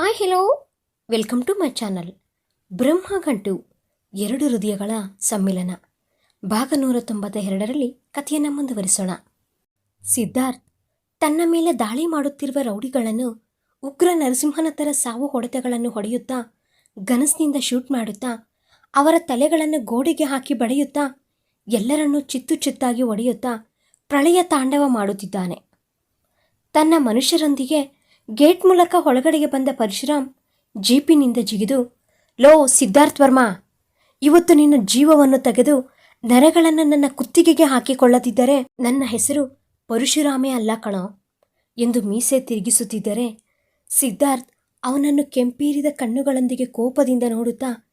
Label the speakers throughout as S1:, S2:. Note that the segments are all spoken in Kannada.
S1: Hi hello welcome to my channel Brahmagantu ಎರಡು ಹೃದಯಗಳ ಸಮ್ಮಿಲನ. ಭಾಗ ನೂರ ತೊಂಬತ್ತ ಎರಡರಲ್ಲಿ ಕಥೆಯನ್ನು ಮುಂದುವರಿಸೋಣ. ಸಿದ್ಧಾರ್ಥ್, ತನ್ನ ಮೇಲೆ ದಾಳಿ ಮಾಡುತ್ತಿರುವ ರೌಡಿಗಳನ್ನು ಉಗ್ರ ನರಸಿಂಹನ ಥರ ಸಾವು ಹೊಡೆತಗಳನ್ನು ಹೊಡೆಯುತ್ತಾ, ಗನಸ್ನಿಂದ ಶೂಟ್ ಮಾಡುತ್ತಾ, ಅವರ ತಲೆಗಳನ್ನು ಗೋಡೆಗೆ ಹಾಕಿ ಬಡಿಯುತ್ತಾ, ಎಲ್ಲರನ್ನೂ ಚಿತ್ತು ಚಿತ್ತಾಗಿ ಒಡೆಯುತ್ತಾ ಪ್ರಳಯ ತಾಂಡವ ಮಾಡುತ್ತಿದ್ದಾನೆ. ತನ್ನ ಮನುಷ್ಯರೊಂದಿಗೆ ಗೇಟ್ ಮೂಲಕ ಒಳಗಡೆಗೆ ಬಂದ ಪರಶುರಾಮ್ ಜೀಪಿನಿಂದ ಜಿಗಿದು, ಲೋ, ಸಿದ್ಧಾರ್ಥ್ ವರ್ಮಾ, ಇವತ್ತು ನಿನ್ನ ಜೀವವನ್ನು ತೆಗೆದು ನರಗಳನ್ನು ನನ್ನ ಕುತ್ತಿಗೆಗೆ ಹಾಕಿಕೊಳ್ಳದಿದ್ದರೆ ನನ್ನ ಹೆಸರು ಪರಶುರಾಮೇ ಅಲ್ಲ ಕಣೋ ಎಂದು ಮೀಸೆ ತಿರುಗಿಸುತ್ತಿದ್ದರೆ ಸಿದ್ಧಾರ್ಥ್ ಅವನನ್ನು ಕೆಂಪೀರಿದ ಕಣ್ಣುಗಳೊಂದಿಗೆ ಕೋಪದಿಂದ ನೋಡುತ್ತಾ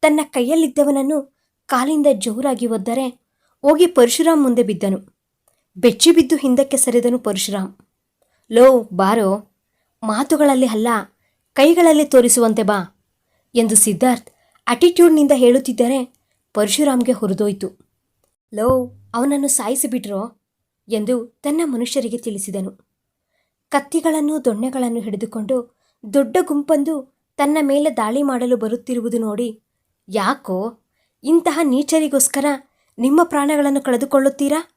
S1: ತನ್ನ ಕೈಯಲ್ಲಿದ್ದವನನ್ನು ಕಾಲಿಂದ ಜೋರಾಗಿ ಒದ್ದರೆ ಹೋಗಿ ಪರಶುರಾಮ್ ಮುಂದೆ ಬಿದ್ದನು. ಬೆಚ್ಚಿ ಬಿದ್ದು ಹಿಂದಕ್ಕೆ ಸರಿದನು ಪರಶುರಾಮ್. ಲೋ, ಬಾರೋ. ಮಾತುಗಳಲ್ಲಿ ಅಲ್ಲ, ಕೈಗಳಲ್ಲಿ ತೋರಿಸುವಂತೆ ಬಾ ಎಂದು ಸಿದ್ಧಾರ್ಥ್ ಅಟಿಟ್ಯೂಡ್ನಿಂದ ಹೇಳುತ್ತಿದ್ದರೆ ಪರಶುರಾಮ್ಗೆ ಹುರಿದೋಯ್ತು. ಲೋ, ಅವನನ್ನು ಸಾಯಿಸಿಬಿಟ್ರೋ ಎಂದು ತನ್ನ ಮನುಷ್ಯರಿಗೆ ತಿಳಿಸಿದನು. ಕತ್ತಿಗಳನ್ನು ದೊಣ್ಣೆಗಳನ್ನು ಹಿಡಿದುಕೊಂಡು ದೊಡ್ಡ ಗುಂಪೊಂದು ತನ್ನ ಮೇಲೆ ದಾಳಿ ಮಾಡಲು ಬರುತ್ತಿರುವುದು ನೋಡಿ ಯಾಕೋ ಇಂತಹ ನೀಚರಿಗೋಸ್ಕರ ನಿಮ್ಮ ಪ್ರಾಣಗಳನ್ನು ಕಳೆದುಕೊಳ್ಳುತ್ತೀರಾ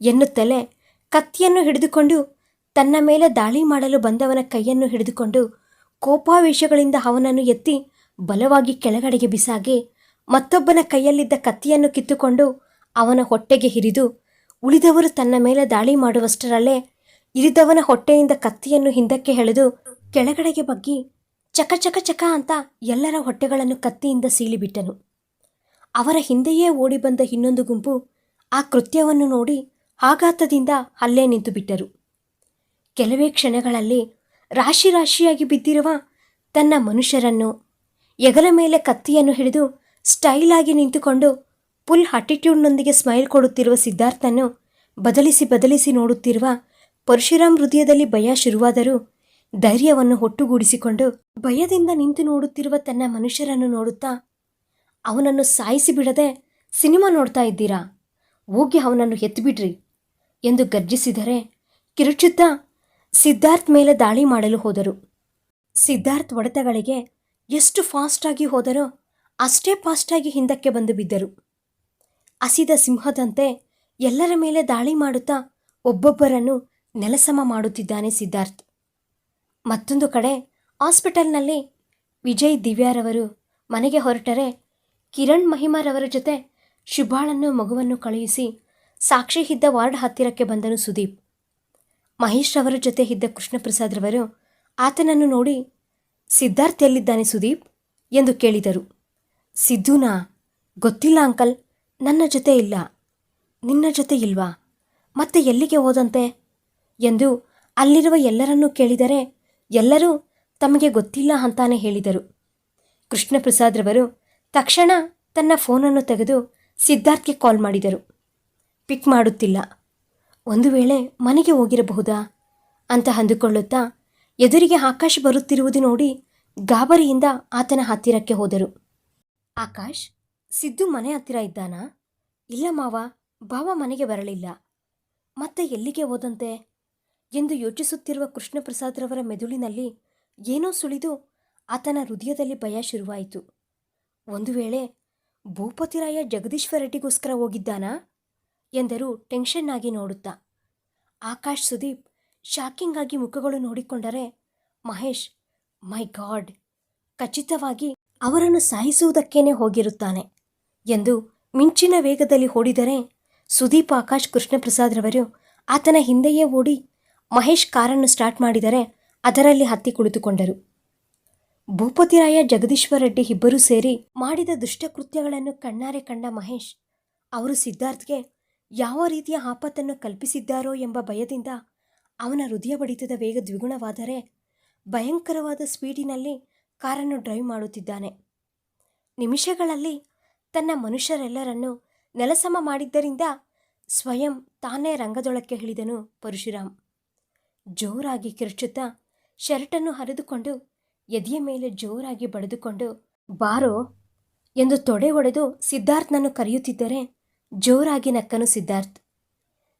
S1: ಎನ್ನುತ್ತಲೇ ಕತ್ತಿಯನ್ನು ಹಿಡಿದುಕೊಂಡು ತನ್ನ ಮೇಲೆ ದಾಳಿ ಮಾಡಲು ಬಂದವನ ಕೈಯನ್ನು ಹಿಡಿದುಕೊಂಡು ಕೋಪಾವೇಶಗಳಿಂದ ಅವನನ್ನು ಎತ್ತಿ ಬಲವಾಗಿ ಕೆಳಗಡೆಗೆ ಬಿಸಾಗಿ ಮತ್ತೊಬ್ಬನ ಕೈಯಲ್ಲಿದ್ದ ಕತ್ತಿಯನ್ನು ಕಿತ್ತುಕೊಂಡು ಅವನ ಹೊಟ್ಟೆಗೆ ಹಿರಿದು, ಉಳಿದವರು ತನ್ನ ಮೇಲೆ ದಾಳಿ ಮಾಡುವಷ್ಟರಲ್ಲೇ ಇರಿದವನ ಹೊಟ್ಟೆಯಿಂದ ಕತ್ತಿಯನ್ನು ಹಿಂದಕ್ಕೆ ಎಳೆದು ಕೆಳಗಡೆಗೆ ಬಗ್ಗಿ ಚಕ ಚಕ ಚಕ ಅಂತ ಎಲ್ಲರ ಹೊಟ್ಟೆಗಳನ್ನು ಕತ್ತಿಯಿಂದ ಸೀಳಿಬಿಟ್ಟನು. ಅವರ ಹಿಂದೆಯೇ ಓಡಿ ಬಂದ ಇನ್ನೊಂದು ಗುಂಪು ಆ ಕೃತ್ಯವನ್ನು ನೋಡಿ ಆಘಾತದಿಂದ ಅಲ್ಲೇ ನಿಂತು ಬಿಟ್ಟರು ಕೆಲವೇ ಕ್ಷಣಗಳಲ್ಲಿ ರಾಶಿ ರಾಶಿಯಾಗಿ ಬಿದ್ದಿರುವ ತನ್ನ ಮನುಷ್ಯರನ್ನು ಎಗಲ ಮೇಲೆ ಕತ್ತಿಯನ್ನು ಹಿಡಿದು ಸ್ಟೈಲಾಗಿ ನಿಂತುಕೊಂಡು ಫುಲ್ ಅಟಿಟ್ಯೂಡ್ನೊಂದಿಗೆ ಸ್ಮೈಲ್ ಕೊಡುತ್ತಿರುವ ಸಿದ್ಧಾರ್ಥನ್ನು ಬದಲಿಸಿ ಬದಲಿಸಿ ನೋಡುತ್ತಿರುವ ಪರಶುರಾಮ್ ಹೃದಯದಲ್ಲಿ ಭಯ ಶುರುವಾದರೂ ಧೈರ್ಯವನ್ನು ಒಟ್ಟುಗೂಡಿಸಿಕೊಂಡು ಭಯದಿಂದ ನಿಂತು ನೋಡುತ್ತಿರುವ ತನ್ನ ಮನುಷ್ಯರನ್ನು ನೋಡುತ್ತಾ ಅವನನ್ನು ಸಾಯಿಸಿ ಬಿಡದೆ ಸಿನಿಮಾ ನೋಡ್ತಾ ಇದ್ದೀರಾ? ಹೋಗಿ ಅವನನ್ನು ಎತ್ತಿಬಿಡ್ರಿ ಎಂದು ಗರ್ಜಿಸಿದರೆ ಕಿರುಚುತ್ತಾ ಸಿದ್ಧಾರ್ಥ್ ಮೇಲೆ ದಾಳಿ ಮಾಡಲು ಹೋದರು. ಸಿದ್ಧಾರ್ಥ್ ಒಡೆತಗಳಿಗೆ ಎಷ್ಟು ಫಾಸ್ಟಾಗಿ ಹೋದರೋ ಅಷ್ಟೇ ಫಾಸ್ಟಾಗಿ ಹಿಂದಕ್ಕೆ ಬಂದು ಬಿದ್ದರು. ಹಸಿದ ಸಿಂಹದಂತೆ ಎಲ್ಲರ ಮೇಲೆ ದಾಳಿ ಮಾಡುತ್ತಾ ಒಬ್ಬೊಬ್ಬರನ್ನು ನೆಲಸಮ ಮಾಡುತ್ತಿದ್ದಾನೆ ಸಿದ್ಧಾರ್ಥ್. ಮತ್ತೊಂದು ಕಡೆ ಹಾಸ್ಪಿಟಲ್ನಲ್ಲಿ ವಿಜಯ್ ದಿವ್ಯಾರವರು ಮನೆಗೆ ಹೊರಟರೆ ಕಿರಣ್ ಮಹಿಮಾರವರ ಜೊತೆ ಶುಭಾಳನ್ನು ಮಗುವನ್ನು ಕಳುಹಿಸಿ ಸಾಕ್ಷಿ ಇದ್ದ ವಾರ್ಡ್ ಹತ್ತಿರಕ್ಕೆ ಬಂದನು ಸುದೀಪ್. ಮಹೇಶ್ ರವರ ಜೊತೆ ಇದ್ದ ಕೃಷ್ಣಪ್ರಸಾದ್ ರವರು ಆತನನ್ನು ನೋಡಿ, ಸಿದ್ಧಾರ್ಥ್ ಎಲ್ಲಿದ್ದಾನೆ ಸುದೀಪ್? ಎಂದು ಕೇಳಿದರು. ಸಿದ್ದುನಾ ಗೊತ್ತಿಲ್ಲ ಅಂಕಲ್, ನನ್ನ ಜೊತೆ ಇಲ್ಲ. ನಿನ್ನ ಜೊತೆ ಇಲ್ವಾ? ಮತ್ತೆ ಎಲ್ಲಿಗೆ ಹೋದಂತೆ? ಎಂದು ಅಲ್ಲಿರುವ ಎಲ್ಲರನ್ನೂ ಕೇಳಿದರೆ, ಎಲ್ಲರೂ ತಮಗೆ ಗೊತ್ತಿಲ್ಲ ಅಂತಾನೆ ಹೇಳಿದರು. ಕೃಷ್ಣಪ್ರಸಾದ್ ರವರು ತಕ್ಷಣ ತನ್ನ ಫೋನನ್ನು ತೆಗೆದು ಸಿದ್ಧಾರ್ಥ್ಗೆ ಕಾಲ್ ಮಾಡಿದರು. ಪಿಕ್ ಮಾಡುತ್ತಿಲ್ಲ. ಒಂದು ವೇಳೆ ಮನೆಗೆ ಹೋಗಿರಬಹುದಾ? ಅಂತ ಅಂದುಕೊಳ್ಳುತ್ತಾ ಎದುರಿಗೆ ಆಕಾಶ್ ಬರುತ್ತಿರುವುದು ನೋಡಿ ಗಾಬರಿಯಿಂದ ಆತನ ಹತ್ತಿರಕ್ಕೆ ಹೋದರು. ಆಕಾಶ್, ಸಿದ್ದು ಮನೆ ಹತ್ತಿರ ಇದ್ದಾನಾ? ಇಲ್ಲ ಮಾವ ಬಾವ ಮನೆಗೆ ಬರಲಿಲ್ಲ. ಮತ್ತೆ ಎಲ್ಲಿಗೆ ಹೋದಂತೆ? ಎಂದು ಯೋಚಿಸುತ್ತಿರುವ ಕೃಷ್ಣಪ್ರಸಾದ್ರವರ ಮೆದುಳಿನಲ್ಲಿ ಏನೋ ಸುಳಿದು ಆತನ ಹೃದಯದಲ್ಲಿ ಭಯ ಶುರುವಾಯಿತು. ಒಂದು ವೇಳೆ ಭೂಪತಿರಾಯ ಜಗದೀಶ್ವರ ರೆಡ್ಡಿಗೋಸ್ಕರ ಹೋಗಿದ್ದಾನಾ? ಎಂದರು ಟೆನ್ಷನ್ ಆಗಿ ನೋಡುತ್ತಾ. ಆಕಾಶ್ ಸುದೀಪ್ ಶಾಕಿಂಗ್ ಆಗಿ ಮುಖಗಳು ನೋಡಿಕೊಂಡರೆ, ಮಹೇಶ್, ಮೈ ಗಾಡ್, ಖಚಿತವಾಗಿ ಅವರನ್ನು ಸಾಯಿಸುವುದಕ್ಕೇನೆ ಹೋಗಿರುತ್ತಾನೆ ಎಂದು ಮಿಂಚಿನ ವೇಗದಲ್ಲಿ ಓಡಿದರೆ ಸುದೀಪ್ ಆಕಾಶ್ ಕೃಷ್ಣಪ್ರಸಾದ್ರವರು ಆತನ ಹಿಂದೆಯೇ ಓಡಿ ಮಹೇಶ್ ಕಾರನ್ನು ಸ್ಟಾರ್ಟ್ ಮಾಡಿದರೆ ಅದರಲ್ಲಿ ಹತ್ತಿ ಕುಳಿತುಕೊಂಡರು. ಭೂಪತಿರಾಯ ಜಗದೀಶ್ವರ ರೆಡ್ಡಿ ಇಬ್ಬರೂ ಸೇರಿ ಮಾಡಿದ ದುಷ್ಟಕೃತ್ಯಗಳನ್ನು ಕಣ್ಣಾರೆ ಕಂಡ ಮಹೇಶ್ ಅವರು ಸಿದ್ಧಾರ್ಥ್ಗೆ ಯಾವ ರೀತಿಯ ಆಪತ್ತನ್ನು ಕಲ್ಪಿಸಿದ್ದಾರೋ ಎಂಬ ಭಯದಿಂದ ಅವನ ಹೃದಯ ಬಡಿತದ ವೇಗ ದ್ವಿಗುಣವಾದರೆ ಭಯಂಕರವಾದ ಸ್ಪೀಡಿನಲ್ಲಿ ಕಾರನ್ನು ಡ್ರೈವ್ ಮಾಡುತ್ತಿದ್ದಾನೆ. ನಿಮಿಷಗಳಲ್ಲಿ ತನ್ನ ಮನುಷ್ಯರೆಲ್ಲರನ್ನು ನೆಲಸಮ ಮಾಡಿದ್ದರಿಂದ ಸ್ವಯಂ ತಾನೇ ರಂಗದೊಳಕ್ಕೆ ಇಳಿದನು ಪರಶುರಾಮ್. ಜೋರಾಗಿ ಕಿರುಚುತ್ತಾ ಶರ್ಟನ್ನು ಹರಿದುಕೊಂಡು ಎದೆಯ ಮೇಲೆ ಜೋರಾಗಿ ಬಡಿದುಕೊಂಡು, ಬಾರೋ, ಎಂದು ತೊಡೆ ಒಡೆದು ಸಿದ್ಧಾರ್ಥನನ್ನು ಕರೆಯುತ್ತಿದ್ದರೆ ಜೋರಾಗಿ ನಕ್ಕನು ಸಿದ್ಧಾರ್ಥ್.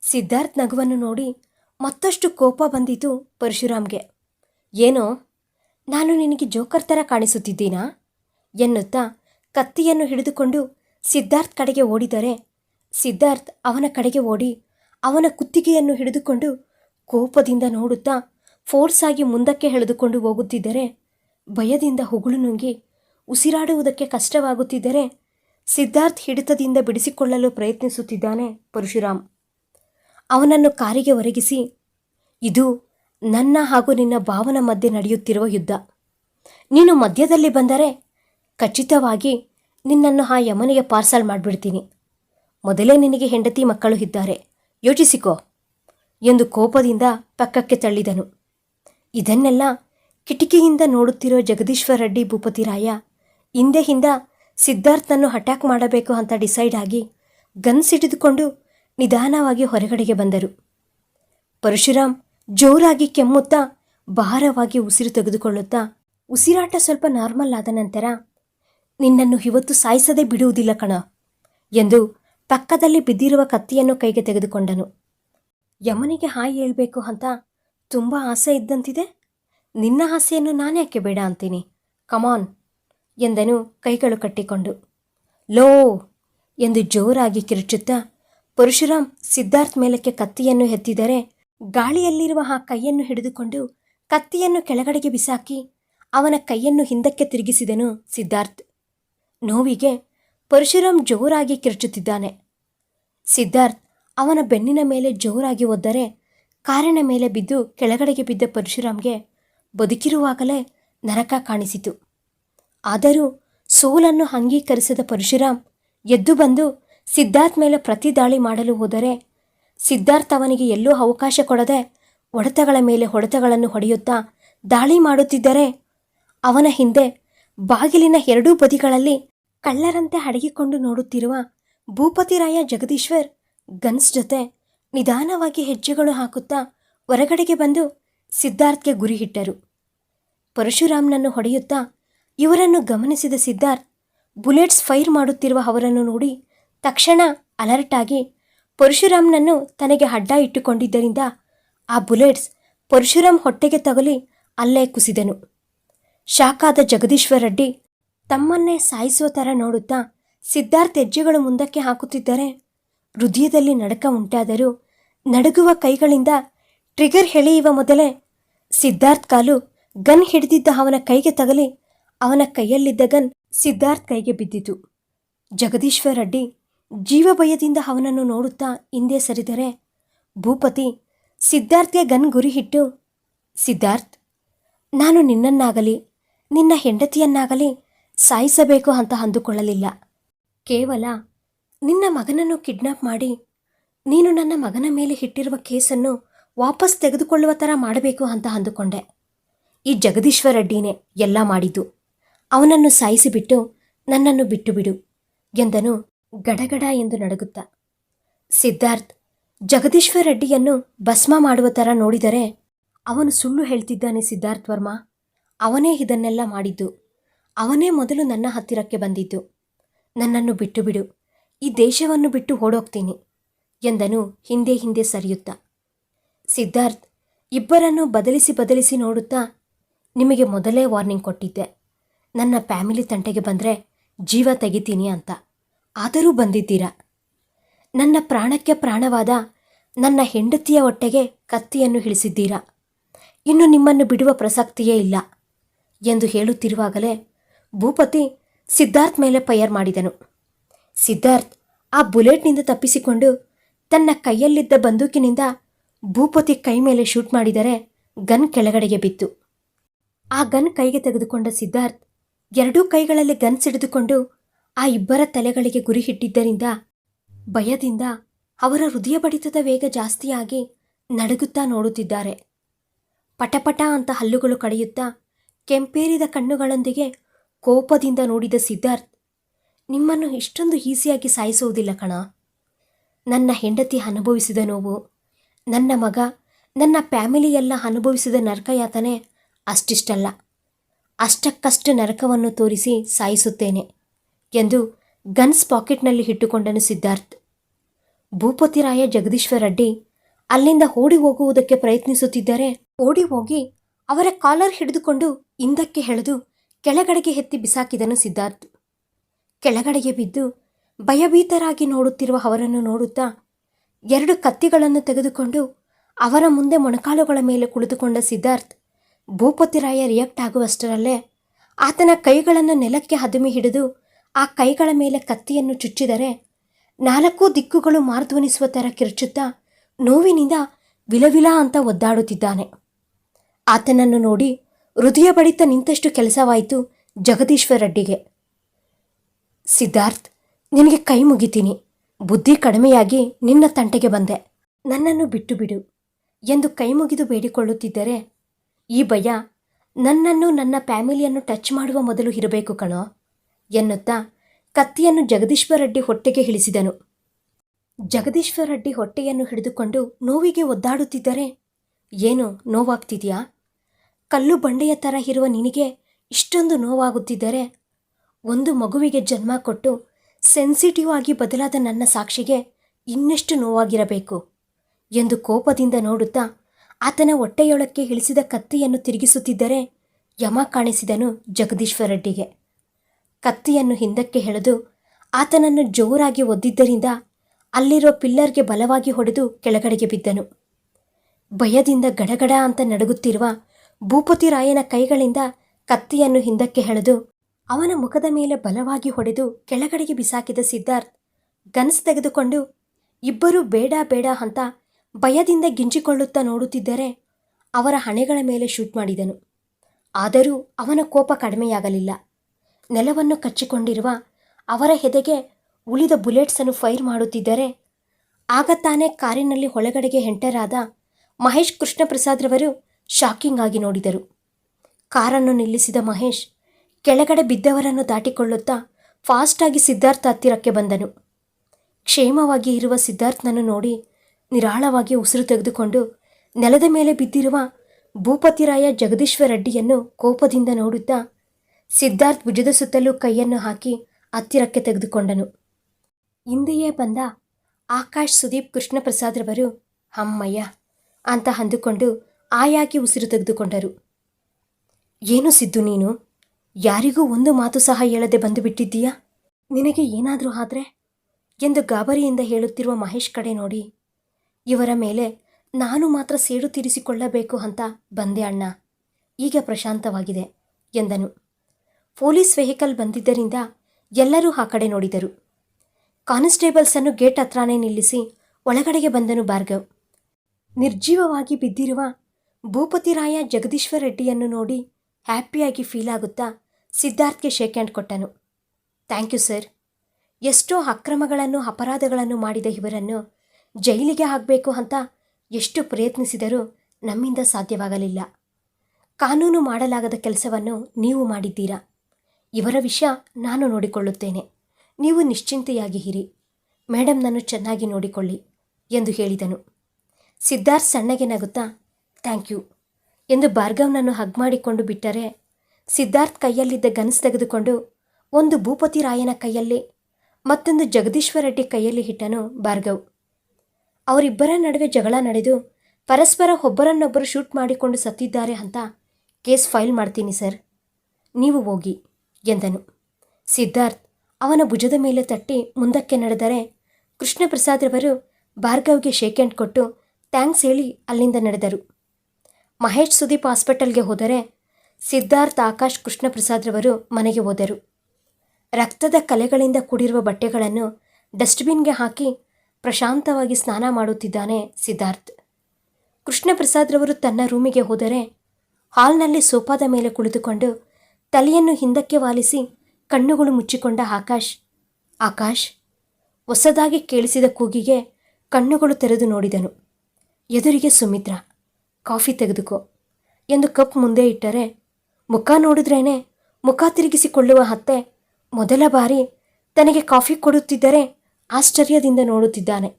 S1: ಸಿದ್ಧಾರ್ಥ್ ನಗುವನ್ನು ನೋಡಿ ಮತ್ತಷ್ಟು ಕೋಪ ಬಂದಿತು ಪರಶುರಾಮ್ಗೆ. ಏನೋ, ನಾನು ನಿನಗೆ ಜೋಕರ್ ಥರ ಕಾಣಿಸುತ್ತಿದ್ದೀನಾ? ಎನ್ನುತ್ತಾ ಕತ್ತಿಯನ್ನು ಹಿಡಿದುಕೊಂಡು ಸಿದ್ಧಾರ್ಥ್ ಕಡೆಗೆ ಓಡಿದರೆ ಸಿದ್ಧಾರ್ಥ್ ಅವನ ಕಡೆಗೆ ಓಡಿ ಅವನ ಕುತ್ತಿಗೆಯನ್ನು ಹಿಡಿದುಕೊಂಡು ಕೋಪದಿಂದ ನೋಡುತ್ತಾ ಫೋರ್ಸ್ ಆಗಿ ಮುಂದಕ್ಕೆ ಎಳೆದುಕೊಂಡು ಹೋಗುತ್ತಿದ್ದರೆ ಭಯದಿಂದ ಹೊಗಳು ನುಂಗಿ ಉಸಿರಾಡುವುದಕ್ಕೆ ಕಷ್ಟವಾಗುತ್ತಿದ್ದರೆ ಸಿದ್ಧಾರ್ಥ್ ಹಿಡಿತದಿಂದ ಬಿಡಿಸಿಕೊಳ್ಳಲು ಪ್ರಯತ್ನಿಸುತ್ತಿದ್ದಾನೆ ಪರಶುರಾಮ್. ಅವನನ್ನು ಕಾರಿಗೆ ಒರಗಿಸಿ, ಇದು ನನ್ನ ಹಾಗೂ ನಿನ್ನ ಭಾವನ ಮಧ್ಯೆ ನಡೆಯುತ್ತಿರುವ ಯುದ್ಧ. ನೀನು ಮಧ್ಯದಲ್ಲಿ ಬಂದರೆ ಖಚಿತವಾಗಿ ನಿನ್ನನ್ನು ಆ ಯಮನಿಗೆ ಪಾರ್ಸಲ್ ಮಾಡಿಬಿಡ್ತೀನಿ. ಮೊದಲೇ ನಿನಗೆ ಹೆಂಡತಿ ಮಕ್ಕಳು ಇದ್ದಾರೆ. ಯೋಚಿಸಿಕೋ ಎಂದು ಕೋಪದಿಂದ ಪಕ್ಕಕ್ಕೆ ತಳ್ಳಿದನು. ಇದನ್ನೆಲ್ಲ ಕಿಟಕಿಯಿಂದ ನೋಡುತ್ತಿರೋ ಜಗದೀಶ್ವರ ರೆಡ್ಡಿ ಭೂಪತಿರಾಯ ಹಿಂದೆ ಹಿಂದ ಸಿದ್ಧಾರ್ಥನನ್ನು ಅಟ್ಯಾಕ್ ಮಾಡಬೇಕು ಅಂತ ಡಿಸೈಡ್ ಆಗಿ ಗನ್ಸ್ ಹಿಡಿದುಕೊಂಡು ನಿಧಾನವಾಗಿ ಹೊರಗಡೆಗೆ ಬಂದರು. ಪರಶುರಾಮ್ ಜೋರಾಗಿ ಕೆಮ್ಮುತ್ತಾ ಭಾರವಾಗಿ ಉಸಿರು ತೆಗೆದುಕೊಳ್ಳುತ್ತಾ ಉಸಿರಾಟ ಸ್ವಲ್ಪ ನಾರ್ಮಲ್ ಆದ ನಂತರ, ನಿನ್ನನ್ನು ಇವತ್ತು ಸಾಯಿಸದೆ ಬಿಡುವುದಿಲ್ಲ ಕಣ ಎಂದು ಪಕ್ಕದಲ್ಲಿ ಬಿದ್ದಿರುವ ಕತ್ತಿಯನ್ನು ಕೈಗೆ ತೆಗೆದುಕೊಂಡನು. ಯಮನಿಗೆ ಹಾಯ್ ಹೇಳಬೇಕು ಅಂತ ತುಂಬ ಆಸೆ ಇದ್ದಂತಿದೆ. ನಿನ್ನ ಆಸೆಯನ್ನು ನಾನ್ಯಾಕೆ ಬೇಡ ಅಂತೀನಿ? ಕಮಾನ್ ಎಂದನು ಕೈಗಳು ಕಟ್ಟಿಕೊಂಡು. ಲೋ ಎಂದು ಜೋರಾಗಿ ಕಿರುಚುತ್ತಾ ಪರಶುರಾಮ್ ಸಿದ್ಧಾರ್ಥ್ ಮೇಲಕ್ಕೆ ಕತ್ತಿಯನ್ನು ಎತ್ತಿದರೆ, ಗಾಳಿಯಲ್ಲಿರುವ ಆ ಕೈಯನ್ನು ಹಿಡಿದುಕೊಂಡು ಕತ್ತಿಯನ್ನು ಕೆಳಗಡೆಗೆ ಬಿಸಾಕಿ ಅವನ ಕೈಯನ್ನು ಹಿಂದಕ್ಕೆ ತಿರುಗಿಸಿದನು ಸಿದ್ಧಾರ್ಥ್. ನೋವಿಗೆ ಪರಶುರಾಮ್ ಜೋರಾಗಿ ಕಿರುಚುತ್ತಿದ್ದಾನೆ. ಸಿದ್ಧಾರ್ಥ್ ಅವನ ಬೆನ್ನಿನ ಮೇಲೆ ಜೋರಾಗಿ ಒದ್ದರೆ, ಕಾರಿನ ಮೇಲೆ ಬಿದ್ದು ಕೆಳಗಡೆಗೆ ಬಿದ್ದ ಪರಶುರಾಮ್ಗೆ ಬದುಕಿರುವಾಗಲೇ ನರಕ ಕಾಣಿಸಿತು. ಆದರೂ ಸೋಲನ್ನು ಅಂಗೀಕರಿಸಿದ ಪರಶುರಾಮ್ ಎದ್ದು ಬಂದು ಸಿದ್ಧಾರ್ಥ್ ಮೇಲೆ ಪ್ರತಿ ದಾಳಿ ಮಾಡಲು ಹೋದರೆ ಸಿದ್ಧಾರ್ಥ್ ಅವನಿಗೆ ಎಲ್ಲೂ ಅವಕಾಶ ಕೊಡದೆ ಹೊಡೆತಗಳ ಮೇಲೆ ಹೊಡೆತಗಳನ್ನು ಹೊಡೆಯುತ್ತಾ ದಾಳಿ ಮಾಡುತ್ತಿದ್ದರೆ ಅವನ ಹಿಂದೆ ಬಾಗಿಲಿನ ಎರಡೂ ಬದಿಗಳಲ್ಲಿ ಕಳ್ಳರಂತೆ ಅಡಗಿಕೊಂಡು ನೋಡುತ್ತಿರುವ ಭೂಪತಿರಾಯ ಜಗದೀಶ್ವರ್ ಗನ್ಸ್ ಜೊತೆ ನಿಧಾನವಾಗಿ ಹೆಜ್ಜೆಗಳು ಹಾಕುತ್ತಾ ಹೊರಗಡೆಗೆ ಬಂದು ಸಿದ್ಧಾರ್ಥ್ಗೆ ಗುರಿ ಹಿಟ್ಟರು ಪರಶುರಾಮ್ನನ್ನು ಹೊಡೆಯುತ್ತಾ ಇವರನ್ನು ಗಮನಿಸಿದ ಸಿದ್ಧಾರ್ಥ್, ಬುಲೆಟ್ಸ್ ಫೈರ್ ಮಾಡುತ್ತಿರುವ ಅವರನ್ನು ನೋಡಿ ತಕ್ಷಣ ಅಲರ್ಟ್ ಆಗಿ ಪರಶುರಾಮ್ನನ್ನು ತನಗೆ ಅಡ್ಡ ಇಟ್ಟುಕೊಂಡಿದ್ದರಿಂದ ಆ ಬುಲೆಟ್ಸ್ ಪರಶುರಾಮ್ ಹೊಟ್ಟೆಗೆ ತಗುಲಿ ಅಲ್ಲೇ ಕುಸಿದನು. ಶಾಖಾದ ಜಗದೀಶ್ವರ ರೆಡ್ಡಿ ತಮ್ಮನ್ನೇ ಸಾಯಿಸುವ ಥರ ನೋಡುತ್ತಾ ಸಿದ್ಧಾರ್ಥ್ ಹೆಜ್ಜೆಗಳು ಮುಂದಕ್ಕೆ ಹಾಕುತ್ತಿದ್ದರೆ ಹೃದಯದಲ್ಲಿ ನಡಕ ಉಂಟಾದರೂ ನಡುಗುವ ಕೈಗಳಿಂದ ಟ್ರಿಗರ್ ಎಳೆಯುವ ಮೊದಲೇ ಸಿದ್ಧಾರ್ಥ್ ಕಾಲು ಗನ್ ಹಿಡಿದಿದ್ದ ಅವನ ಕೈಗೆ ತಗಲಿ ಅವನ ಕೈಯಲ್ಲಿದ್ದ ಗನ್ ಸಿದ್ಧಾರ್ಥ್ ಕೈಗೆ ಬಿದ್ದಿತು. ಜಗದೀಶ್ವರ ರೆಡ್ಡಿ ಜೀವ ಭಯದಿಂದ ಅವನನ್ನು ನೋಡುತ್ತಾ ಹಿಂದೆ ಸರಿದರೆ ಭೂಪತಿ ಸಿದ್ಧಾರ್ಥ್ಗೆ ಗನ್ ಗುರಿ ಹಿಟ್ಟು. ಸಿದ್ಧಾರ್ಥ್, ನಾನು ನಿನ್ನನ್ನಾಗಲಿ, ನಿನ್ನ ಹೆಂಡತಿಯನ್ನಾಗಲಿ ಸಾಯಿಸಬೇಕು ಅಂತ ಅಂದುಕೊಳ್ಳಲಿಲ್ಲ. ಕೇವಲ ನಿನ್ನ ಮಗನನ್ನು ಕಿಡ್ನಾಪ್ ಮಾಡಿ, ನೀನು ನನ್ನ ಮಗನ ಮೇಲೆ ಇಟ್ಟಿರುವ ಕೇಸನ್ನು ವಾಪಸ್ ತೆಗೆದುಕೊಳ್ಳುವ ಥರ ಮಾಡಬೇಕು ಅಂತ ಅಂದುಕೊಂಡೆ. ಈ ಜಗದೀಶ್ವರ ರೆಡ್ಡಿನೇ ಎಲ್ಲ ಮಾಡಿದ್ದು. ಅವನನ್ನು ಸಾಯಿಸಿಬಿಟ್ಟು ನನ್ನನ್ನು ಬಿಟ್ಟು ಬಿಡು ಎಂದನು ಗಡಗಡ ಎಂದು ನಡುಗುತ್ತ. ಸಿದ್ಧಾರ್ಥ್, ಜಗದೀಶ್ವರ ರೆಡ್ಡಿಯನ್ನು ಭಸ್ಮ ಮಾಡುವ ಥರ ನೋಡಿದರೆ ಅವನು ಸುಳ್ಳು ಹೇಳ್ತಿದ್ದಾನೆ ಸಿದ್ಧಾರ್ಥ್ ವರ್ಮ. ಅವನೇ ಇದನ್ನೆಲ್ಲ ಮಾಡಿದ್ದು. ಅವನೇ ಮೊದಲು ನನ್ನ ಹತ್ತಿರಕ್ಕೆ ಬಂದಿದ್ದು. ನನ್ನನ್ನು ಬಿಟ್ಟು ಬಿಡು ಈ ದೇಶವನ್ನು ಬಿಟ್ಟು ಓಡೋಗ್ತೀನಿ ಎಂದನು ಹಿಂದೆ ಹಿಂದೆ ಸರಿಯುತ್ತಾ. ಸಿದ್ಧಾರ್ಥ್, ಇಬ್ಬರನ್ನು ಬದಲಿಸಿ ಬದಲಿಸಿ ನೋಡುತ್ತಾ ನಿಮಗೆ ಮೊದಲೇ ವಾರ್ನಿಂಗ್ ಕೊಟ್ಟಿದ್ದೆ. ನನ್ನ ಫ್ಯಾಮಿಲಿ ತಂಟೆಗೆ ಬಂದರೆ ಜೀವ ತೆಗಿತೀನಿ ಅಂತ. ಆದರೂ ಬಂದಿದ್ದೀರಾ? ನನ್ನ ಪ್ರಾಣಕ್ಕೆ ಪ್ರಾಣವಾದ ನನ್ನ ಹೆಂಡತಿಯ ಹೊಟ್ಟೆಗೆ ಕತ್ತಿಯನ್ನು ಇಳಿಸಿದ್ದೀರಾ ಇನ್ನು ನಿಮ್ಮನ್ನು ಬಿಡುವ ಪ್ರಸಕ್ತಿಯೇ ಇಲ್ಲ ಎಂದು ಹೇಳುತ್ತಿರುವಾಗಲೇ ಭೂಪತಿ ಸಿದ್ಧಾರ್ಥ್ ಮೇಲೆ ಫೈರ್ ಮಾಡಿದನು. ಸಿದ್ಧಾರ್ಥ್ ಆ ಬುಲೆಟ್ನಿಂದ ತಪ್ಪಿಸಿಕೊಂಡು ತನ್ನ ಕೈಯಲ್ಲಿದ್ದ ಬಂದೂಕಿನಿಂದ ಭೂಪತಿ ಕೈ ಮೇಲೆ ಶೂಟ್ ಮಾಡಿದರೆ ಗನ್ ಕೆಳಗಡೆಗೆ ಬಿತ್ತು. ಆ ಗನ್ ಕೈಗೆ ತೆಗೆದುಕೊಂಡ ಸಿದ್ಧಾರ್ಥ್ ಎರಡೂ ಕೈಗಳಲ್ಲಿ ಗನ್ ಸಿಡಿದುಕೊಂಡು ಆ ಇಬ್ಬರ ತಲೆಗಳಿಗೆ ಗುರಿ ಹಿಟ್ಟಿದ್ದರಿಂದ ಭಯದಿಂದ ಅವರ ಹೃದಯ ಬಡಿತದ ವೇಗ ಜಾಸ್ತಿಯಾಗಿ ನಡುಗುತ್ತಾ ನೋಡುತ್ತಿದ್ದಾರೆ. ಪಟಪಟ ಅಂತ ಹಲ್ಲುಗಳು ಕಡಿಯುತ್ತಾ ಕೆಂಪೇರಿದ ಕಣ್ಣುಗಳೊಂದಿಗೆ ಕೋಪದಿಂದ ನೋಡಿದ ಸಿದ್ಧಾರ್ಥ್, ನಿಮ್ಮನ್ನು ಇಷ್ಟೊಂದು ಈಸಿಯಾಗಿ ಸಾಯಿಸುವುದಿಲ್ಲ ಕಣ. ನನ್ನ ಹೆಂಡತಿ ಅನುಭವಿಸಿದ ನೋವು, ನನ್ನ ಮಗ, ನನ್ನ ಫ್ಯಾಮಿಲಿಯೆಲ್ಲ ಅನುಭವಿಸಿದ ನರಕಯಾತನೆ ಅಷ್ಟಿಷ್ಟಲ್ಲ. ಅಷ್ಟಕ್ಕಷ್ಟು ನರಕವನ್ನು ತೋರಿಸಿ ಸಾಯಿಸುತ್ತೇನೆ ಎಂದು ಗನ್ಸ್ ಪಾಕೆಟ್ನಲ್ಲಿ ಇಟ್ಟುಕೊಂಡನು ಸಿದ್ಧಾರ್ಥ್. ಭೂಪತಿರಾಯ ಜಗದೀಶ್ವರ ರೆಡ್ಡಿ ಅಲ್ಲಿಂದ ಓಡಿ ಹೋಗುವುದಕ್ಕೆ ಪ್ರಯತ್ನಿಸುತ್ತಿದ್ದರೆ ಓಡಿ ಹೋಗಿ ಅವರ ಕಾಲರ್ ಹಿಡಿದುಕೊಂಡು ಹಿಂದಕ್ಕೆ ಎಳೆದು ಕೆಳಗಡೆಗೆ ಎತ್ತಿ ಬಿಸಾಕಿದನು ಸಿದ್ಧಾರ್ಥ್. ಕೆಳಗಡೆಗೆ ಬಿದ್ದು ಭಯಭೀತರಾಗಿ ನೋಡುತ್ತಿರುವ ಅವರನ್ನು ನೋಡುತ್ತಾ ಎರಡು ಕತ್ತಿಗಳನ್ನು ತೆಗೆದುಕೊಂಡು ಅವರ ಮುಂದೆ ಮೊಣಕಾಲುಗಳ ಮೇಲೆ ಕುಳಿತುಕೊಂಡ ಸಿದ್ಧಾರ್ಥ್ ಭೂಪತಿರಾಯ ರಿಯಾಕ್ಟ್ ಆಗುವಷ್ಟರಲ್ಲೇ ಆತನ ಕೈಗಳನ್ನು ನೆಲಕ್ಕೆ ಹದುಮಿ ಹಿಡಿದು ಆ ಕೈಗಳ ಮೇಲೆ ಕತ್ತಿಯನ್ನು ಚುಚ್ಚಿದರೆ ನಾಲ್ಕೂ ದಿಕ್ಕುಗಳು ಮಾರ್ಧ್ವನಿಸುವ ಥರ ಕಿರುಚುತ್ತಾ ನೋವಿನಿಂದ ವಿಲವಿಲ ಅಂತ ಒದ್ದಾಡುತ್ತಿದ್ದಾನೆ. ಆತನನ್ನು ನೋಡಿ ಹೃದಯ ಬಡಿತ ನಿಂತಷ್ಟು ಕೆಲಸವಾಯಿತು ಜಗದೀಶ್ವರ ರೆಡ್ಡಿಗೆ. ಸಿದ್ಧಾರ್ಥ್, ನಿನಗೆ ಕೈ ಮುಗಿತೀನಿ. ಬುದ್ಧಿ ಕಡಿಮೆಯಾಗಿ ನಿನ್ನ ತಂಟೆಗೆ ಬಂದೆ. ನನ್ನನ್ನು ಬಿಟ್ಟು ಬಿಡು. ಎಂದು ಕೈ ಮುಗಿದು ಬೇಡಿಕೊಳ್ಳುತ್ತಿದ್ದರೆ ಈ ಭಯ ನನ್ನನ್ನು ನನ್ನ ಫ್ಯಾಮಿಲಿಯನ್ನು ಟಚ್ ಮಾಡುವ ಮೊದಲು ಇರಬೇಕು ಕಣೋ, ಎನ್ನುತ್ತಾ ಕತ್ತಿಯನ್ನು ಜಗದೀಶ್ವರ ರೆಡ್ಡಿ ಹೊಟ್ಟೆಗೆ ಇಳಿಸಿದನು. ಜಗದೀಶ್ವರ ರೆಡ್ಡಿ ಹೊಟ್ಟೆಯನ್ನು ಹಿಡಿದುಕೊಂಡು ನೋವಿಗೆ ಒದ್ದಾಡುತ್ತಿದ್ದರೆ ಏನು ನೋವಾಗ್ತಿದೆಯಾ? ಕಲ್ಲು ಬಂಡೆಯ ಥರ ಇರುವ ನಿನಗೆ ಇಷ್ಟೊಂದು ನೋವಾಗುತ್ತಿದ್ದರೆ ಒಂದು ಮಗುವಿಗೆ ಜನ್ಮ ಕೊಟ್ಟು ಸೆನ್ಸಿಟಿವ್ ಆಗಿ ಬದಲಾದ ನನ್ನ ಸಾಕ್ಷಿಗೆ ಇನ್ನೆಷ್ಟು ನೋವಾಗಿರಬೇಕು ಎಂದು ಕೋಪದಿಂದ ನೋಡುತ್ತಾ ಆತನ ಹೊಟ್ಟೆಯೊಳಕ್ಕೆ ಇಳಿಸಿದ ಕತ್ತಿಯನ್ನು ತಿರುಗಿಸುತ್ತಿದ್ದರೆ ಯಮ ಕಾಣಿಸಿದನು ಜಗದೀಶ್ವರ ರೆಡ್ಡಿಗೆ ಕತ್ತಿಯನ್ನು ಹಿಂದಕ್ಕೆ ಎಳೆದು ಆತನನ್ನು ಜೋರಾಗಿ ಒದ್ದಿದ್ದರಿಂದ ಅಲ್ಲಿರೋ ಪಿಲ್ಲರ್ಗೆ ಬಲವಾಗಿ ಹೊಡೆದು ಕೆಳಗಡೆಗೆ ಬಿದ್ದನು. ಭಯದಿಂದ ಗಡಗಡ ಅಂತ ನಡುಗುತ್ತಿರುವ ಭೂಪತಿರಾಯನ ಕೈಗಳಿಂದ ಕತ್ತಿಯನ್ನು ಹಿಂದಕ್ಕೆ ಎಳೆದು ಅವನ ಮುಖದ ಮೇಲೆ ಬಲವಾಗಿ ಹೊಡೆದು ಕೆಳಗಡೆಗೆ ಬಿಸಾಕಿದ ಸಿದ್ಧಾರ್ಥ್ ಗನ್ಸ್ ತೆಗೆದುಕೊಂಡು, ಇಬ್ಬರೂ ಬೇಡ ಬೇಡ ಅಂತ ಭಯದಿಂದ ಗಿಂಚಿಕೊಳ್ಳುತ್ತಾ ನೋಡುತ್ತಿದ್ದರೆ ಅವರ ಹಣೆಗಳ ಮೇಲೆ ಶೂಟ್ ಮಾಡಿದನು. ಆದರೂ ಅವನ ಕೋಪ ಕಡಿಮೆಯಾಗಲಿಲ್ಲ. ನೆಲವನ್ನು ಕಚ್ಚಿಕೊಂಡಿರುವ ಅವರ ಹೆದೆಗೆ ಉಳಿದ ಬುಲೆಟ್ಸನ್ನು ಫೈರ್ ಮಾಡುತ್ತಿದ್ದರೆ ಆಗ ತಾನೇ ಕಾರಿನಲ್ಲಿ ಒಳಗಡೆಗೆ ಹೆಂಟರಾದ ಮಹೇಶ್ ಕೃಷ್ಣಪ್ರಸಾದ್ರವರು ಶಾಕಿಂಗ್ ಆಗಿ ನೋಡಿದರು. ಕಾರನ್ನು ನಿಲ್ಲಿಸಿದ ಮಹೇಶ್ ಕೆಳಗಡೆ ಬಿದ್ದವರನ್ನು ದಾಟಿಕೊಳ್ಳುತ್ತಾ ಫಾಸ್ಟಾಗಿ ಸಿದ್ಧಾರ್ಥ ಹತ್ತಿರಕ್ಕೆ ಬಂದನು. ಕ್ಷೇಮವಾಗಿ ಇರುವ ಸಿದ್ಧಾರ್ಥನನ್ನು ನೋಡಿ ನಿರಾಳವಾಗಿ ಉಸಿರು ತೆಗೆದುಕೊಂಡು ನೆಲದ ಮೇಲೆ ಬಿದ್ದಿರುವ ಭೂಪತಿರಾಯ ಜಗದೀಶ್ವರ ರೆಡ್ಡಿಯನ್ನು ಕೋಪದಿಂದ ನೋಡುತ್ತಾ ಸಿದ್ಧಾರ್ಥ್ ಭುಜದ ಸುತ್ತಲೂ ಕೈಯನ್ನು ಹಾಕಿ ಹತ್ತಿರಕ್ಕೆ ತೆಗೆದುಕೊಂಡನು. ಹಿಂದೆಯೇ ಬಂದ ಆಕಾಶ್ ಸುದೀಪ್ ಕೃಷ್ಣಪ್ರಸಾದ್ರವರು ಅಮ್ಮಯ್ಯ ಅಂತ ಅಂದುಕೊಂಡು ಆಯಾಗಿ ಉಸಿರು ತೆಗೆದುಕೊಂಡರು. ಏನು ಸಿದ್ದು ನೀನು? ಯಾರಿಗೂ ಒಂದು ಮಾತು ಸಹ ಹೇಳದೆ ಬಂದು ಬಿಟ್ಟಿದ್ದೀಯಾ ನಿನಗೆ ಏನಾದರೂ ಆದರೆ? ಎಂದು ಗಾಬರಿಯಿಂದ ಹೇಳುತ್ತಿರುವ ಮಹೇಶ್ ಕಡೆ ನೋಡಿ ಇವರ ಮೇಲೆ ನಾನು ಮಾತ್ರ ಸೇಡು ತೀರಿಸಿಕೊಳ್ಳಬೇಕು ಅಂತ ಬಂದೆ ಅಣ್ಣ. ಈಗ ಪ್ರಶಾಂತವಾಗಿದೆ ಎಂದನು. ಪೊಲೀಸ್ ವೆಹಿಕಲ್ ಬಂದಿದ್ದರಿಂದ ಎಲ್ಲರೂ ಆ ಕಡೆ ನೋಡಿದರು. ಕಾನ್ಸ್ಟೇಬಲ್ಸನ್ನು ಗೇಟ್ ಹತ್ರನೇ ನಿಲ್ಲಿಸಿ ಒಳಗಡೆಗೆ ಬಂದನು ಭಾರ್ಗವ್. ನಿರ್ಜೀವವಾಗಿ ಬಿದ್ದಿರುವ ಭೂಪತಿರಾಯ ಜಗದೀಶ್ವರ ರೆಡ್ಡಿಯನ್ನು ನೋಡಿ ಹ್ಯಾಪಿಯಾಗಿ ಫೀಲ್ ಆಗುತ್ತಾ ಸಿದ್ಧಾರ್ಥ್ಗೆ ಶೇಕ್ ಹ್ಯಾಂಡ್ ಕೊಟ್ಟನು. Thank you sir. ಎಷ್ಟೋ ಅಕ್ರಮಗಳನ್ನು, ಅಪರಾಧಗಳನ್ನು ಮಾಡಿದ ಇವರನ್ನು ಜೈಲಿಗೆ ಹಾಕಬೇಕು ಅಂತ ಎಷ್ಟು ಪ್ರಯತ್ನಿಸಿದರೂ ನಮ್ಮಿಂದ ಸಾಧ್ಯವಾಗಲಿಲ್ಲ. ಕಾನೂನು ಮಾಡಲಾಗದ ಕೆಲಸವನ್ನು ನೀವು ಮಾಡಿದ್ದೀರಾ? ಇವರ ವಿಷಯ ನಾನು ನೋಡಿಕೊಳ್ಳುತ್ತೇನೆ. ನೀವು ನಿಶ್ಚಿಂತೆಯಾಗಿ ಹಿರಿ ಮೇಡಮ್ ನಾನು ಚೆನ್ನಾಗಿ ನೋಡಿಕೊಳ್ಳಿ ಎಂದು ಹೇಳಿದನು. ಸಿದ್ಧಾರ್ಥ್ ಸಣ್ಣಗೆ ನಗುತ್ತಾ, ಥ್ಯಾಂಕ್ ಯು ಎಂದು ಭಾರ್ಗವ್ನನ್ನು ಹಗ್ ಮಾಡಿಕೊಂಡು ಬಿಟ್ಟರೆ ಸಿದ್ಧಾರ್ಥ್ ಕೈಯಲ್ಲಿದ್ದ ಗನ್ಸ್ ತೆಗೆದುಕೊಂಡು ಒಂದು ಭೂಪತಿ ರಾಯನ ಕೈಯಲ್ಲಿ ಮತ್ತೊಂದು ಜಗದೀಶ್ವರ ರೆಡ್ಡಿ ಕೈಯಲ್ಲಿ ಹಿಟ್ಟನು ಭಾರ್ಗವ್. ಅವರಿಬ್ಬರ ನಡುವೆ ಜಗಳ ನಡೆದು ಪರಸ್ಪರ ಒಬ್ಬರನ್ನೊಬ್ಬರು ಶೂಟ್ ಮಾಡಿಕೊಂಡು ಸತ್ತಿದ್ದಾರೆ ಅಂತ ಕೇಸ್ ಫೈಲ್ ಮಾಡ್ತೀನಿ ಸರ್. ನೀವು ಹೋಗಿ ಎಂದನು. ಸಿದ್ಧಾರ್ಥ್ ಅವನ ಭುಜದ ಮೇಲೆ ತಟ್ಟಿ ಮುಂದಕ್ಕೆ ನಡೆದರೆ ಕೃಷ್ಣಪ್ರಸಾದ್ರವರು ಭಾರ್ಗವ್ಗೆ ಶೇಕ್ ಕೊಟ್ಟು ಥ್ಯಾಂಕ್ಸ್ ಹೇಳಿ ಅಲ್ಲಿಂದ ನಡೆದರು. ಮಹೇಶ್ ಸುದೀಪ್ ಹಾಸ್ಪಿಟಲ್ಗೆ ಹೋದರೆ ಸಿದ್ಧಾರ್ಥ್ ಆಕಾಶ್ ಕೃಷ್ಣಪ್ರಸಾದ್ರವರು ಮನೆಗೆ ಹೋದರು. ರಕ್ತದ ಕಲೆಗಳಿಂದ ಕೂಡಿರುವ ಬಟ್ಟೆಗಳನ್ನು ಡಸ್ಟ್ಬಿನ್ಗೆ ಹಾಕಿ ಪ್ರಶಾಂತವಾಗಿ ಸ್ನಾನ ಮಾಡುತ್ತಿದ್ದಾನೆ ಸಿದ್ಧಾರ್ಥ್. ಕೃಷ್ಣಪ್ರಸಾದ್ರವರು ತನ್ನ ರೂಮಿಗೆ ಹೋದರೆ ಹಾಲ್ನಲ್ಲಿ ಸೋಫಾದ ಮೇಲೆ ಕುಳಿತುಕೊಂಡು ತಲೆಯನ್ನು ಹಿಂದಕ್ಕೆ ವಾಲಿಸಿ ಕಣ್ಣುಗಳು ಮುಚ್ಚಿಕೊಂಡ ಆಕಾಶ್ ಆಕಾಶ್, ಹೊಸದಾಗಿ ಕೇಳಿಸಿದ ಕೂಗಿಗೆ ಕಣ್ಣುಗಳು ತೆರೆದು ನೋಡಿದನು. ಎದುರಿಗೆ ಸುಮಿತ್ರ, ಕಾಫಿ ತೆಗೆದುಕೋ ಎಂದು ಕಪ್ ಮುಂದೆ ಇಟ್ಟರೆ, ಮುಖ ನೋಡಿದ್ರೇನೆ ಮುಖ ತಿರುಗಿಸಿಕೊಳ್ಳುವ ಹತ್ತೆ ಮೊದಲ ಬಾರಿ ತನಗೆ ಕಾಫಿ ಕೊಡುತ್ತಿದ್ದರೆ ಆಶ್ಚರ್ಯದಿಂದ ನೋಡುತ್ತಿದ್ದಾನೆ.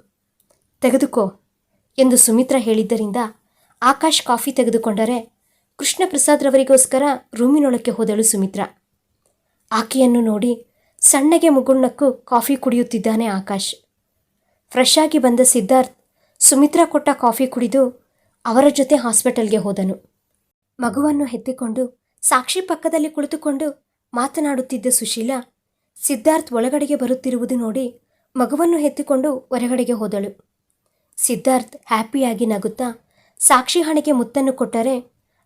S1: ತೆಗೆದುಕೋ ಎಂದು ಸುಮಿತ್ರ ಹೇಳಿದ್ದರಿಂದ ಆಕಾಶ್ ಕಾಫಿ ತೆಗೆದುಕೊಂಡರೆ ಕೃಷ್ಣಪ್ರಸಾದ್ರವರಿಗೋಸ್ಕರ ರೂಮಿನೊಳಕ್ಕೆ ಹೋದಳು ಸುಮಿತ್ರ. ಆಕೆಯನ್ನು ನೋಡಿ ಸಣ್ಣಗೆ ಮುಗುಣ್ಣಕ್ಕೂ ಕಾಫಿ ಕುಡಿಯುತ್ತಿದ್ದಾನೆ ಆಕಾಶ್. ಫ್ರೆಶ್ ಆಗಿ ಬಂದ ಸಿದ್ಧಾರ್ಥ್ ಸುಮಿತ್ರ ಕೊಟ್ಟ ಕಾಫಿ ಕುಡಿದು ಅವರ ಜೊತೆ ಹಾಸ್ಪಿಟಲ್ಗೆ ಹೋದನು. ಮಗುವನ್ನು ಹೆತ್ತಿಕೊಂಡು ಸಾಕ್ಷಿ ಪಕ್ಕದಲ್ಲಿ ಕುಳಿತುಕೊಂಡು ಮಾತನಾಡುತ್ತಿದ್ದ ಸುಶೀಲಾ, ಸಿದ್ಧಾರ್ಥ್ ಒಳಗಡೆಗೆ ಬರುತ್ತಿರುವುದು ನೋಡಿ ಮಗುವನ್ನು ಎತ್ತಿಕೊಂಡು ಹೊರಗಡೆಗೆ ಹೋದಳು. ಸಿದ್ಧಾರ್ಥ್ ಹ್ಯಾಪಿಯಾಗಿ ನಗುತ್ತಾ ಸಾಕ್ಷಿ ಹಣೆಗೆ ಮುತ್ತನ್ನು ಕೊಟ್ಟರೆ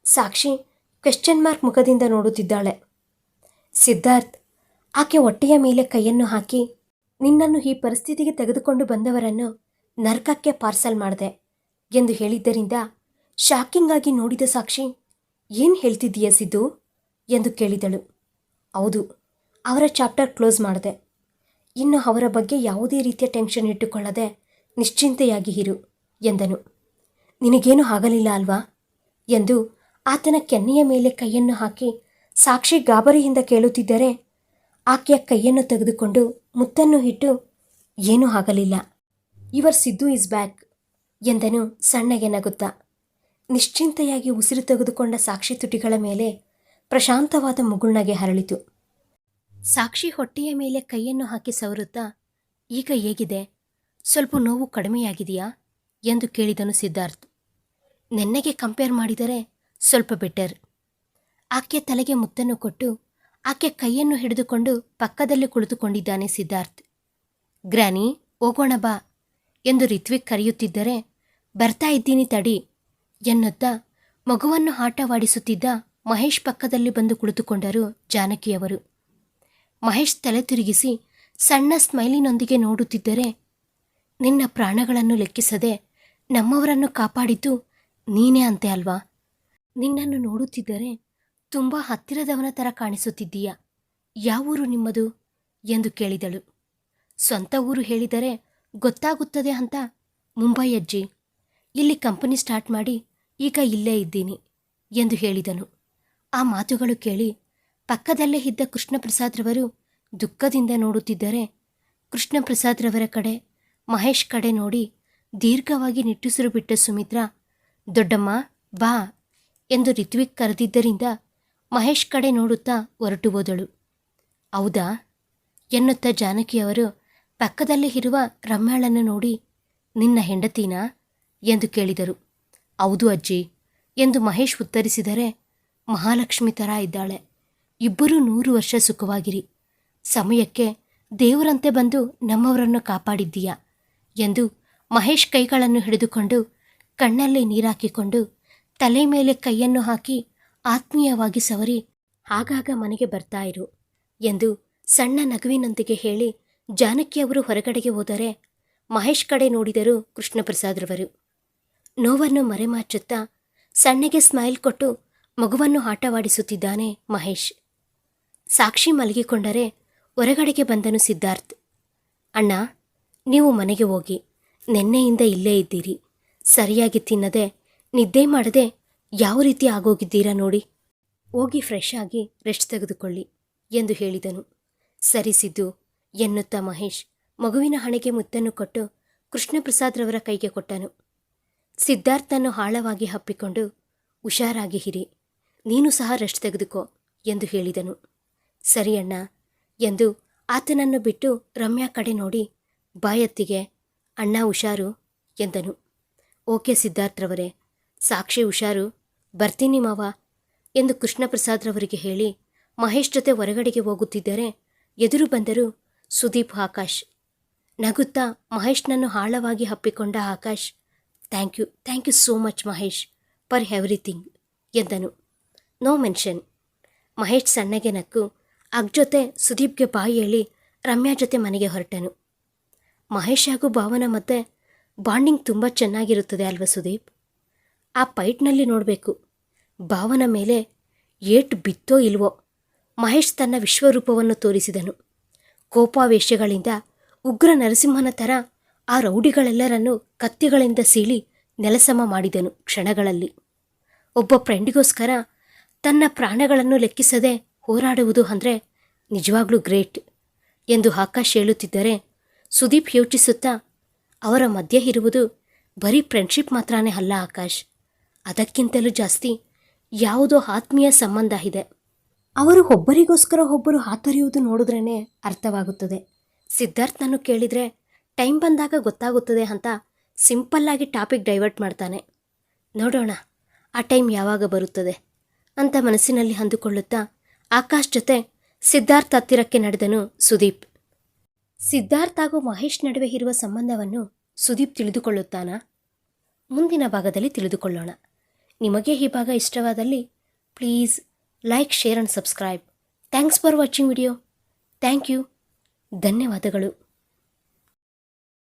S1: ಸಾಕ್ಷಿ ಕ್ವೆಶ್ಚನ್ ಮಾರ್ಕ್ ಮುಖದಿಂದ ನೋಡುತ್ತಿದ್ದಾಳೆ. ಸಿದ್ಧಾರ್ಥ್, ಆಕೆ ಹೊಟ್ಟೆಯ ಮೇಲೆ ಕೈಯನ್ನು ಹಾಕಿ ನಿನ್ನನ್ನು ಈ ಪರಿಸ್ಥಿತಿಗೆ ತೆಗೆದುಕೊಂಡು ಬಂದವರನ್ನು ನರ್ಕಕ್ಕೆ ಪಾರ್ಸಲ್ ಮಾಡಿದೆ ಎಂದು ಹೇಳಿದ್ದರಿಂದ ಶಾಕಿಂಗ್ ಆಗಿ ನೋಡಿದ ಸಾಕ್ಷಿ, ಏನು ಹೇಳ್ತಿದ್ದೀಯ ಸಿದ್ದು? ಎಂದು ಕೇಳಿದಳು. ಹೌದು, ಅವರ ಚಾಪ್ಟರ್ ಕ್ಲೋಸ್ ಮಾಡಿದೆ. ಇನ್ನು ಅವರ ಬಗ್ಗೆ ಯಾವುದೇ ರೀತಿಯ ಟೆನ್ಷನ್ ಇಟ್ಟುಕೊಳ್ಳದೆ ನಿಶ್ಚಿಂತೆಯಾಗಿ ಇರು, ಎಂದನು. ನಿನಗೇನು ಆಗಲಿಲ್ಲ ಅಲ್ವಾ? ಎಂದು ಆತನ ಕೆನ್ನೆಯ ಮೇಲೆ ಕೈಯನ್ನು ಹಾಕಿ ಸಾಕ್ಷಿ ಗಾಬರಿಯಿಂದ ಕೇಳುತ್ತಿದ್ದರೆ ಆಕೆಯ ಕೈಯನ್ನು ತೆಗೆದುಕೊಂಡು ಮುತ್ತನ್ನು ಇಟ್ಟು, ಏನೂ ಆಗಲಿಲ್ಲ. ಇವರ್ ಸಿದ್ದು ಇಸ್ ಬ್ಯಾಕ್, ಎಂದನು ಸಣ್ಣಗೆ ನಗುತ್ತಾ. ನಿಶ್ಚಿಂತೆಯಾಗಿ ಉಸಿರು ತೆಗೆದುಕೊಂಡ ಸಾಕ್ಷಿ ತುಟಿಗಳ ಮೇಲೆ ಪ್ರಶಾಂತವಾದ ಮುಗುಳ್ನಗೆ ಹರಳಿತು. ಸಾಕ್ಷಿ ಹೊಟ್ಟೆಯ ಮೇಲೆ ಕೈಯನ್ನು ಹಾಕಿ ಸವರುತ್ತಾ, ಈಗ ಹೇಗಿದೆ? ಸ್ವಲ್ಪ ನೋವು ಕಡಿಮೆಯಾಗಿದೆಯಾ? ಎಂದು ಕೇಳಿದನು ಸಿದ್ಧಾರ್ಥ್. ನೆನ್ನೆಗೆ ಕಂಪೇರ್ ಮಾಡಿದರೆ ಸ್ವಲ್ಪ ಬೆಟರ್ ಆಕೆ ತಲೆಗೆ ಮುತ್ತನ್ನು ಕೊಟ್ಟು, ಆಕೆ ಕೈಯನ್ನು ಹಿಡಿದುಕೊಂಡು ಪಕ್ಕದಲ್ಲಿ ಕುಳಿತುಕೊಂಡಿದ್ದಾನೆ ಸಿದ್ಧಾರ್ಥ್. ಗ್ರಾನಿ ಹೋಗೋಣ ಬಾ ಎಂದು ರಿತ್ವಿಕ್ ಕರೆಯುತ್ತಿದ್ದರೆ, ಬರ್ತಾ ಇದ್ದೀನಿ ತಡಿ ಎನ್ನುತ್ತಾ ಮಗುವನ್ನು ಆಟವಾಡಿಸುತ್ತಿದ್ದ ಮಹೇಶ್ ಪಕ್ಕದಲ್ಲಿ ಬಂದು ಕುಳಿತುಕೊಂಡರು ಜಾನಕಿಯವರು. ಮಹೇಶ್ ತಲೆ ತಿರುಗಿಸಿ ಸಣ್ಣ ಸ್ಮೈಲಿನೊಂದಿಗೆ ನೋಡುತ್ತಿದ್ದರೆ ನಿನ್ನ ಪ್ರಾಣಗಳನ್ನು ಲೆಕ್ಕಿಸದೆ ನಮ್ಮವರನ್ನು ಕಾಪಾಡಿದ್ದು ನೀನೇ ಅಂತೆ ಅಲ್ವಾ? ನಿನ್ನನ್ನು ನೋಡುತ್ತಿದ್ದರೆ ತುಂಬ ಹತ್ತಿರದವನ ಥರ ಕಾಣಿಸುತ್ತಿದ್ದೀಯ. ಯಾವೂರು ನಿಮ್ಮದು? ಎಂದು ಕೇಳಿದಳು. ಸ್ವಂತ ಊರು ಹೇಳಿದರೆ ಗೊತ್ತಾಗುತ್ತದೆ ಅಂತ ಮುಂಬೈ ಅಜ್ಜಿ. ಇಲ್ಲಿ ಕಂಪನಿ ಸ್ಟಾರ್ಟ್ ಮಾಡಿ ಈಗ ಇಲ್ಲೇ ಇದ್ದೀನಿ ಎಂದು ಹೇಳಿದನು. ಆ ಮಾತುಗಳು ಕೇಳಿ ಪಕ್ಕದಲ್ಲೇ ಇದ್ದ ಕೃಷ್ಣಪ್ರಸಾದ್ರವರು ದುಃಖದಿಂದ ನೋಡುತ್ತಿದ್ದರೆ ಕೃಷ್ಣಪ್ರಸಾದ್ರವರ ಕಡೆ ಮಹೇಶ್ ಕಡೆ ನೋಡಿ ದೀರ್ಘವಾಗಿ ನಿಟ್ಟುಸಿರು ಬಿಟ್ಟ ಸುಮಿತ್ರ, ದೊಡ್ಡಮ್ಮ, ಬಾ ಎಂದು ರಿತ್ವಿಕ್ ಕರೆದಿದ್ದರಿಂದ ಮಹೇಶ್ ಕಡೆ ನೋಡುತ್ತಾ ಹೊರಟು ಹೋದಳು. ಹೌದಾ? ಎನ್ನುತ್ತಾ ಜಾನಕಿಯವರು ಪಕ್ಕದಲ್ಲಿ ಇರುವ ರಮ್ಯಾಳನ್ನು ನೋಡಿ, ನಿನ್ನ ಹೆಂಡತೀನಾ? ಎಂದು ಕೇಳಿದರು. ಹೌದು ಅಜ್ಜಿ ಎಂದು ಮಹೇಶ್ ಉತ್ತರಿಸಿದರೆ ಮಹಾಲಕ್ಷ್ಮಿ ಥರ ಇದ್ದಾಳೆ. ಇಬ್ಬರೂ ನೂರು ವರ್ಷ ಸುಖವಾಗಿರಿ. ಸಮಯಕ್ಕೆ ದೇವರಂತೆ ಬಂದು ನಮ್ಮವರನ್ನು ಕಾಪಾಡಿದ್ದೀಯಾ ಎಂದು ಮಹೇಶ್ ಕೈಗಳನ್ನು ಹಿಡಿದುಕೊಂಡು ಕಣ್ಣಲ್ಲಿ ನೀರಾಕಿಕೊಂಡು ತಲೆ ಮೇಲೆ ಕೈಯನ್ನು ಹಾಕಿ ಆತ್ಮೀಯವಾಗಿ ಸವರಿ ಆಗಾಗ ಮನೆಗೆ ಬರ್ತಾ ಇರು ಎಂದು ಸಣ್ಣ ನಗುವಿನೊಂದಿಗೆ ಹೇಳಿ ಜಾನಕಿಯವರು ಹೊರಗಡೆಗೆ ಹೋದರೆ ಮಹೇಶ್ ಕಡೆ ನೋಡಿದರು ಕೃಷ್ಣಪ್ರಸಾದ್ರವರು. ನೋವನ್ನು ಮರೆಮಾಚುತ್ತಾ ಸಣ್ಣಗೆ ಸ್ಮೈಲ್ ಕೊಟ್ಟು ಮಗುವನ್ನು ಆಟವಾಡಿಸುತ್ತಿದ್ದಾನೆ ಮಹೇಶ್. ಸಾಕ್ಷಿ ಮಲಗಿಕೊಂಡರೆ ಹೊರಗಡೆಗೆ ಬಂದನು ಸಿದ್ಧಾರ್ಥ್. ಅಣ್ಣ, ನೀವು ಮನೆಗೆ ಹೋಗಿ, ನಿನ್ನೆಯಿಂದ ಇಲ್ಲೇ ಇದ್ದೀರಿ. ಸರಿಯಾಗಿ ತಿನ್ನದೆ, ನಿದ್ದೆ ಮಾಡದೆ ಯಾವ ರೀತಿ ಆಗೋಗಿದ್ದೀರಾ ನೋಡಿ. ಹೋಗಿ ಫ್ರೆಶ್ ಆಗಿ ರೆಸ್ಟ್ ತೆಗೆದುಕೊಳ್ಳಿ, ಎಂದು ಹೇಳಿದನು. ಸರಿಸಿದ್ದು ಎನ್ನುತ್ತಾ ಮಹೇಶ್ ಮಗುವಿನ ಹಣೆಗೆ ಮುತ್ತನ್ನು ಕೊಟ್ಟು ಕೃಷ್ಣಪ್ರಸಾದ್ರವರ ಕೈಗೆ ಕೊಟ್ಟನು. ಸಿದ್ಧಾರ್ಥನ್ನು ಆಳವಾಗಿ ಹಪ್ಪಿಕೊಂಡು ಹುಷಾರಾಗಿ ಹಿರಿ ನೀನು ಸಹ ರೆಸ್ಟ್ ತೆಗೆದುಕೋ, ಎಂದು ಹೇಳಿದನು. ಸರಿ ಅಣ್ಣ ಎಂದು ಆತನನ್ನು ಬಿಟ್ಟು ರಮ್ಯಾ ಕಡೆ ನೋಡಿ ಬಾಯತ್ತಿಗೆ, ಅಣ್ಣ ಹುಷಾರು ಎಂದನು. ಓಕೆ ಸಿದ್ಧಾರ್ಥ್ರವರೇ, ಸಾಕ್ಷಿ ಹುಷಾರು, ಬರ್ತೀನಿ ಮಾವ ಎಂದು ಕೃಷ್ಣಪ್ರಸಾದ್ರವರಿಗೆ ಹೇಳಿ ಮಹೇಶ್ ಜೊತೆ ಹೊರಗಡೆಗೆ ಹೋಗುತ್ತಿದ್ದರೆ ಎದುರು ಬಂದರು ಸುದೀಪ್ ಆಕಾಶ್. ನಗುತ್ತಾ ಮಹೇಶ್ನನ್ನು ಆಳವಾಗಿ ಹಪ್ಪಿಕೊಂಡ Akash, thank you thank you so much Mahesh for everything ಎಂದನು. No mention. ಮಹೇಶ್ ಸಣ್ಣಗೆ ನಕ್ಕು ಅಗ್ ಜೊತೆ ಸುದೀಪ್ಗೆ ಬಾಯಿ ಹೇಳಿ ರಮ್ಯಾ ಜೊತೆ ಮನೆಗೆ ಹೊರಟನು. ಮಹೇಶ್ ಹಾಗೂ ಭಾವನ ಮತ್ತೆ ಬಾಂಡಿಂಗ್ ತುಂಬ ಚೆನ್ನಾಗಿರುತ್ತದೆ ಅಲ್ವಾ ಸುದೀಪ್? ಆ ಪೈಟ್ನಲ್ಲಿ ನೋಡಬೇಕು. ಭಾವನ ಮೇಲೆ ಏಟು ಬಿತ್ತೋ ಇಲ್ವೋ, ಮಹೇಶ್ ತನ್ನ ವಿಶ್ವರೂಪವನ್ನು ತೋರಿಸಿದನು. ಕೋಪಾವೇಶಗಳಿಂದ ಉಗ್ರ ನರಸಿಂಹನ ಥರ ಆ ರೌಡಿಗಳೆಲ್ಲರನ್ನು ಕತ್ತಿಗಳಿಂದ ಸೀಳಿ ನೆಲಸಮ ಮಾಡಿದನು ಕ್ಷಣಗಳಲ್ಲಿ. ಒಬ್ಬ ಫ್ರೆಂಡಿಗೋಸ್ಕರ ತನ್ನ ಪ್ರಾಣಗಳನ್ನು ಲೆಕ್ಕಿಸದೆ ಹೋರಾಡುವುದು ಅಂದರೆ ನಿಜವಾಗ್ಲೂ ಗ್ರೇಟ್ ಎಂದು ಆಕಾಶ್ ಹೇಳುತ್ತಿದ್ದರೆ ಸುದೀಪ್ ಯೋಚಿಸುತ್ತಾ, ಅವರ ಮಧ್ಯೆ ಇರುವುದು ಬರೀ ಫ್ರೆಂಡ್ಶಿಪ್ ಮಾತ್ರನೇ ಅಲ್ಲ ಆಕಾಶ್. ಅದಕ್ಕಿಂತಲೂ ಜಾಸ್ತಿ ಯಾವುದೋ ಆತ್ಮೀಯ ಸಂಬಂಧ ಇದೆ. ಅವರು ಒಬ್ಬರಿಗೋಸ್ಕರ ಒಬ್ಬರು ಹಾತೊರೆಯುವುದು ನೋಡಿದ್ರೇ ಅರ್ಥವಾಗುತ್ತದೆ. ಸಿದ್ಧಾರ್ಥನನ್ನು ಕೇಳಿದರೆ ಟೈಮ್ ಬಂದಾಗ ಗೊತ್ತಾಗುತ್ತದೆ ಅಂತ ಸಿಂಪಲ್ಲಾಗಿ ಟಾಪಿಕ್ ಡೈವರ್ಟ್ ಮಾಡ್ತಾನೆ. ನೋಡೋಣ, ಆ ಟೈಮ್ ಯಾವಾಗ ಬರುತ್ತದೆ ಅಂತ ಮನಸ್ಸಿನಲ್ಲಿ ಅಂದುಕೊಳ್ಳುತ್ತಾ ಆಕಾಶ್ ಜೊತೆ ಸಿದ್ಧಾರ್ಥ್ ಹತ್ತಿರಕ್ಕೆ ನಡೆದನು ಸುದೀಪ್. ಸಿದ್ಧಾರ್ಥ್ ಹಾಗೂ ಮಹೇಶ್ ನಡುವೆ ಇರುವ ಸಂಬಂಧವನ್ನು ಸುದೀಪ್ ತಿಳಿದುಕೊಳ್ಳುತ್ತಾನಾ? ಮುಂದಿನ ಭಾಗದಲ್ಲಿ ತಿಳಿದುಕೊಳ್ಳೋಣ. ನಿಮಗೆ ಈ ಭಾಗ ಇಷ್ಟವಾದಲ್ಲಿ please like, share and subscribe. Thanks for watching video. Thank you. ಧನ್ಯವಾದಗಳು.